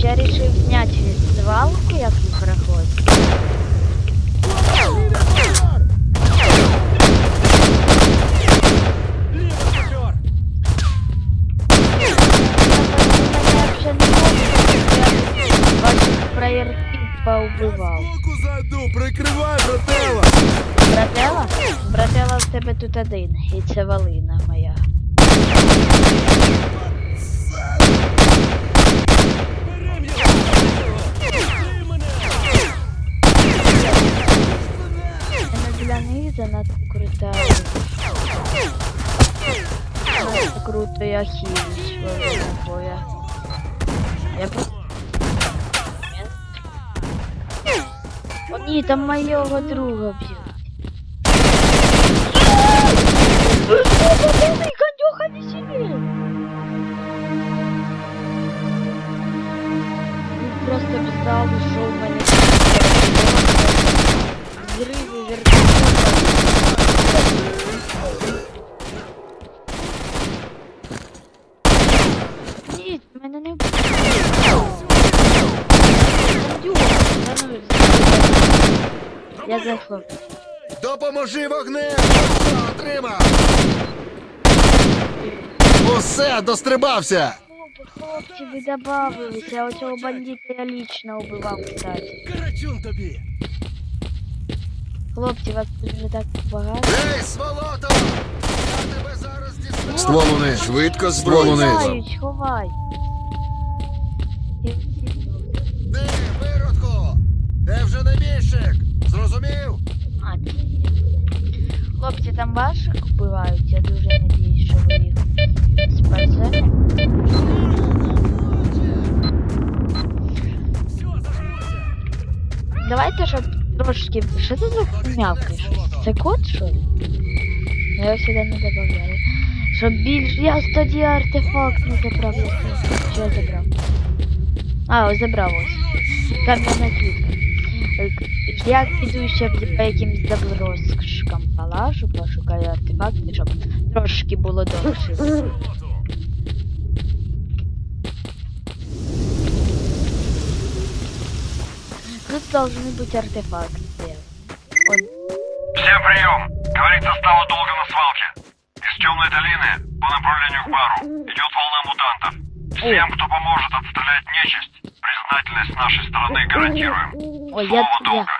ще рішив зняти свалку, як і проходить. Я я поубивав. Зайду, прикривай, брателла! Братела? Братела в тебе тут один, і це валина моя. Вона для них занадто крута. Занадто круто я хилюсь, валина твоя. Я просто... О ні, там моєго друга б'ють. Пацаны, кондюха не сидит! Він просто встав, що в Я захлоп. Допоможи вогнем! Отримав! Усе, дострибався! Хлопці, ви добавились, а оцього бандита я лично убивав, кстати. Карачун тобі! Хлопці, вас тут вже так багато. Ей, сволото! Я тебе зараз дістану! Ствол униз! Швидко ствол униз! Ховають, ховай. Ти, виродку! Ти вже не більшик! Зрозумів? Хлопці, там ваших вбивають, я дуже надіюсь, що ви їх спасете. Давайте, щоб трошки... Що це за мявкаєш? Це кот, що ли? Ну, Я сюди не добавляю. Щоб більш... Я тоді артефакт не забрав. Що я забрав? А, ось забрав ось. Кам'яна квітка. Я піду ще по якимсь заброшкам палажу, пошукаю артефакти, щоб трошки було довше. Тут должны быть артефакты. Он... Всем прием! Говорит состава долго на свалке. Из темной долины по направлению к бару идет волна мутантов. Всем, кто поможет отстрелять нечисть, признательность нашей стороны гарантируем. Ой, Слово я, долга.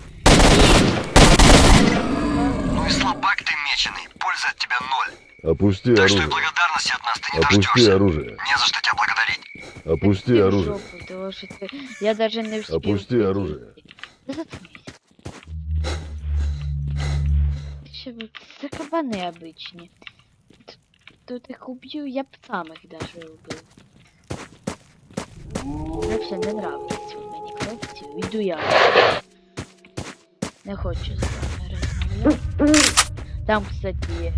Опусти Так что и оружие. благодарности от нас ты не Опусти дождешься. оружие. Не за что тебя благодарить. Опусти Ты в оружие. жопу, потому что ты- Я даже не успел. Опусти выйти. оружие. Да заткнись. Ще ви- Це кабани обычні. Т- Тут їх уб'ю, я б сам їх даже убив. Вообще не нравиться мені хлопці. Йду я. Не хочу з вами розмовляти. Там, кстати,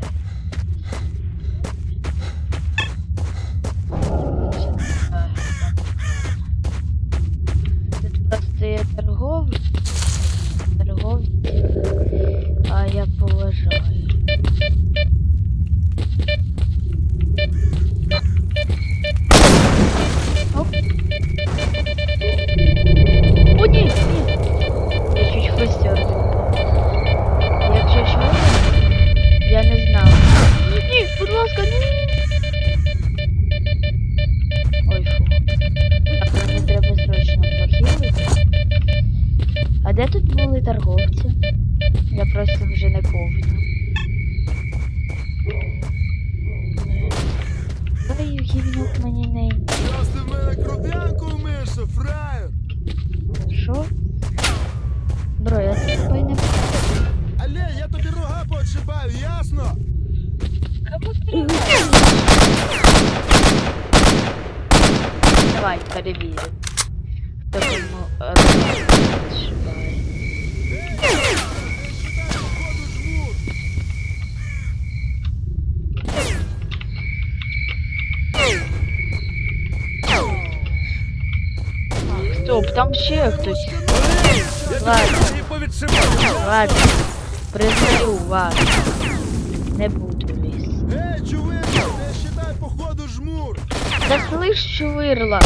є де тут були торговці? Я просто вже не помню. Ой, гівнюк мені не Раз ти в мене крутянку вмієш, фраєр! Що? Бро, я з тобою не Але я тобі рога подшибаю, ясно? Давай, перевірю. Стоп, там ще хтось. Ладно, ладно. Признаю вас. Не буду ліз. Ей, чувак, не считай, походу жмур. Та слиш, чувирла.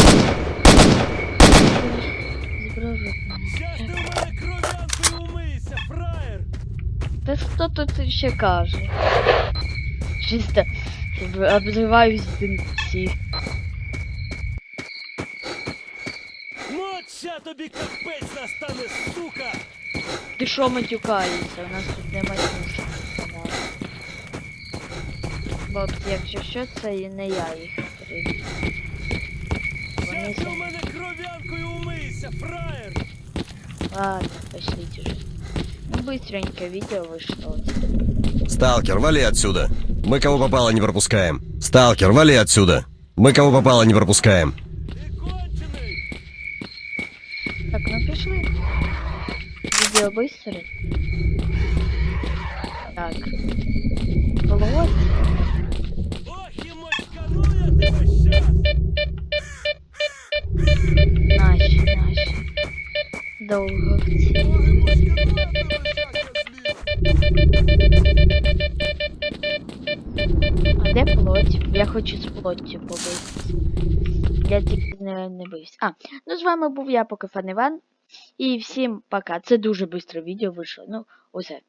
Щас ти в мене кров'янкою умийся, фраєр. Та хто тут ще каже? Чисто обзиваюсь всіх. тобі капець настане, сука. Ти що матюкаєшся? У нас тут немає смішно. Бо от якщо що, це і не я їх приб'ю. Вони Щас ти в самі. мене кров'янкою умийся, фраєр. Ладно, пошлите уже. Ну, быстренько видео вышло. Сталкер, вали отсюда. Мы кого попало не пропускаем. Сталкер, вали отсюда. Мы кого попало не пропускаем. Ну пришли. Видео быстро. Так. Щас. Наші, наші. А де плоть? Я хочу з плоттю побитися. Я тільки не, не боюсь. А, ну з вами був я, поки Фан Іван. І всім пока. Це дуже швидко відео вийшло. Ну, усе.